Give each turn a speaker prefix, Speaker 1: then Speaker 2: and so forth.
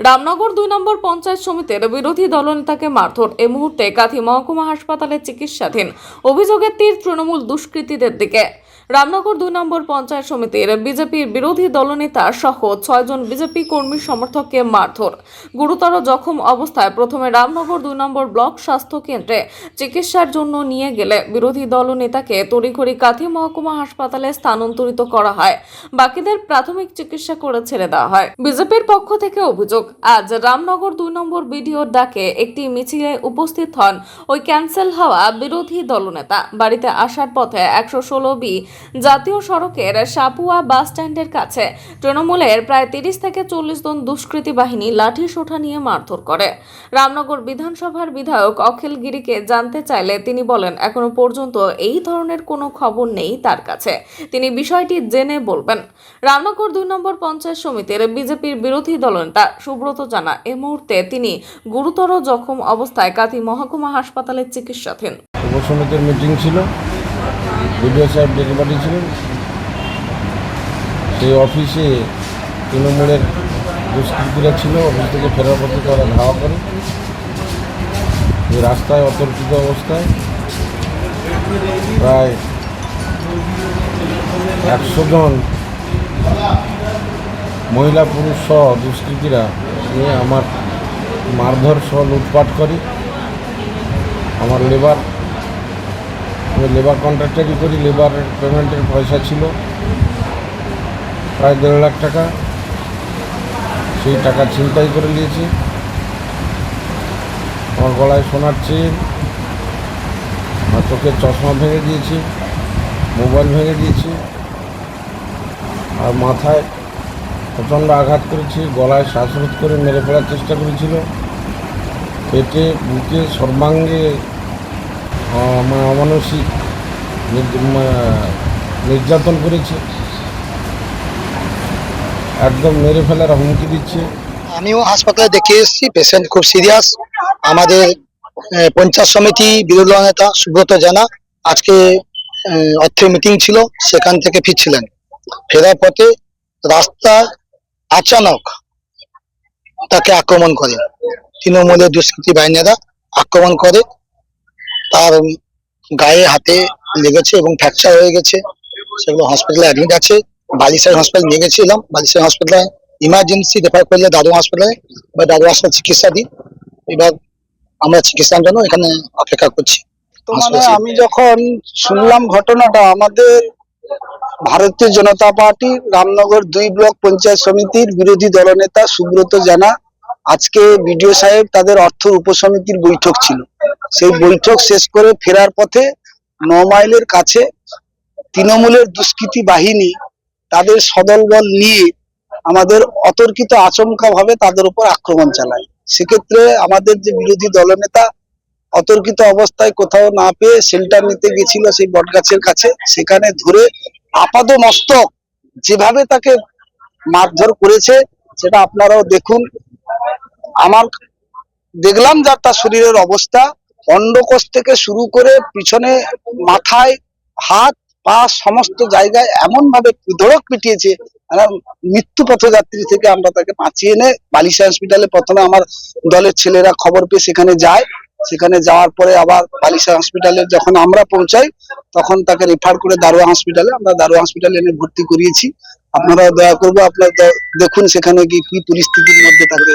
Speaker 1: রামনগর দুই নম্বর পঞ্চায়েত সমিতির বিরোধী দলনেতাকে মারধর। এ মুহূর্তে কাথি মহকুমা হাসপাতালে চিকিৎসাধীন। অভিযোগের তীর তৃণমূল দুষ্কৃতীদের দিকে। রামনগর দুই নম্বর পঞ্চায়েত সমিতির বিজেপির বিরোধী দলনেতা সহ ছয়জন বিজেপি কর্মী সমর্থককে মারধর। গুরুতর জখম অবস্থায় প্রথমে রামনগর দুই নম্বর ব্লক স্বাস্থ্য কেন্দ্রে চিকিৎসার জন্য নিয়ে গেলে বিরোধী দলনেতাকে তড়িঘড়ি কাথি মহকুমা হাসপাতালে স্থানান্তরিত করা হয়। বাকিদের প্রাথমিক চিকিৎসা করে ছেড়ে দেওয়া হয়। বিজেপির পক্ষ থেকে অভিযোগ, আজ রামনগর দুই নম্বর বিডিওর ডাকে একটি মিছিলে উপস্থিত হন ওই ক্যান্সেল হওয়া বিরোধী দলনেতা। বাড়িতে আসার পথে একশো ষোলো বি জাতীয় সড়কের সাপুয়া বাস স্ট্যান্ডের কাছে তৃণমূলের প্রায় তিরিশ থেকে চল্লিশ জন দুষ্কৃতী বাহিনী লাঠি সোঠা নিয়ে মারধর করে। রামনগর বিধানসভার বিধায়ক অখিল গিরিকে জানতে চাইলে তিনি বলেন, এখনও পর্যন্ত এই ধরনের কোনো খবর নেই তার কাছে। তিনি বিষয়টি জেনে বলবেন। রামনগর দুই নম্বর পঞ্চায়েত সমিতির বিজেপির বিরোধী দলনেতা সুব্রত জানা, এ মুহূর্তে তিনি গুরুতর জখম অবস্থায় কাতি মহকুমা হাসপাতালে চিকিৎসাধীন।
Speaker 2: সমিতির মিটিং ছিল। বিডিও সাহেব ডেকে পাঠিয়েছিলেন। সেই অফিসে তৃণমূলের দুষ্কৃতীরা ছিল, অফিস থেকে ফেরার পথে তারা ধাওয়া করে। রাস্তায় অতর্কিত অবস্থায় প্রায় একশো জন মহিলা পুরুষ সহ দুষ্কৃতীরা নিয়ে আমার মারধর সহ লুটপাট করে। আমার লেবার লেবার কন্ট্রাক্টারই করি লেবার পেমেন্টের পয়সা ছিল, প্রায় দেড় লাখ টাকা। সেই টাকা ছিনতাই করে নিয়েছি। আমার গলায় সোনার চেন, আমার চোখের চশমা ভেঙে দিয়েছি, মোবাইল ভেঙে দিয়েছি, আর মাথায় প্রচণ্ড আঘাত করেছি, গলায় শ্বাসরোধ করে মেরে ফেলার চেষ্টা করেছিল। পেটে, বুকে, সর্বাঙ্গে মানে অমানসিক নির্যাতন করেছে। একদম মেরে ফেলার হুমকি দিচ্ছে।
Speaker 3: আমিও হাসপাতালে দেখে এসেছি পেশেন্ট খুব সিরিয়াস আমাদের পঞ্চায়েত সমিতি, বিরোধী নেতা সুব্রত জানা আজকে অর্থের মিটিং ছিল, সেখান থেকে ফিরছিলেন। ফেরার পথে রাস্তা আচানক তাকে আক্রমণ করে। তৃণমূলের দুষ্কৃতি বাহিনীরা আক্রমণ করে। তার গায়ে হাতে লেগেছে এবং ফ্র্যাকচার হয়ে গেছে। সেগুলো হসপিটালে অ্যাডমিট আছে। বালিসাই হসপিটাল নিয়ে গেছিলাম। বালিসাই হসপিটালে ইমার্জেন্সি রেফার করলে দাদু হাসপাতালে বা দাদু হাসপাতাল চিকিৎসা দিই এবার আমরা চিকিৎসার জন্য এখানে অপেক্ষা করছি।
Speaker 4: তো মানে আমি যখন শুনলাম ঘটনাটা আমাদের ভারতীয় জনতা পার্টি রামনগর দুই ব্লক পঞ্চায়েত সমিতির বিরোধী দলনেতা সুব্রত জানা আজকে বিডিও সাহেব তাদের অর্থ উপসমিতির বৈঠক ছিল। সেই বৈঠক শেষ করে ফেরার পথে ন মাইলের কাছে তৃণমূলের দুষ্কৃতী বাহিনী তাদের সদল বল নিয়ে আমাদের অতর্কিত আচমকা ভাবে তাদের উপর আক্রমণ চালায়। সেক্ষেত্রে আমাদের যে বিরোধী দলনেতা অতর্কিত অবস্থায় কোথাও না পেয়ে শেল্টার নিতে গেছিল সেই বটগাছের কাছে, সেখানে ধরে আপাদ মস্তক যেভাবে তাকে মারধর করেছে, সেটা আপনারাও দেখুন। আমার দেখলাম যা তার শরীরের অবস্থা অন্ডকোষ থেকে শুরু করে পিছনে মাথায়, হাত, পা সমস্ত জায়গায় এমন ভাবে ধড়ক পিটিয়েছে। মৃত্যু পথযাত্রী থেকে আমরা তাকে বাঁচিয়ে এনে বালিশা হসপিটালে প্রথমে আমার দলের ছেলেরা খবর পেয়ে সেখানে যায়। সেখানে যাওয়ার পরে আবার বালিশা হসপিটালে যখন আমরা পৌঁছাই, তখন তাকে রেফার করে দারোয়া হসপিটালে। আমরা দারোয়া হসপিটালে এনে ভর্তি করিয়েছি। আপনারা দয়া করব, আপনারা দেখুন সেখানে কি কি পরিস্থিতির মধ্যে তাকে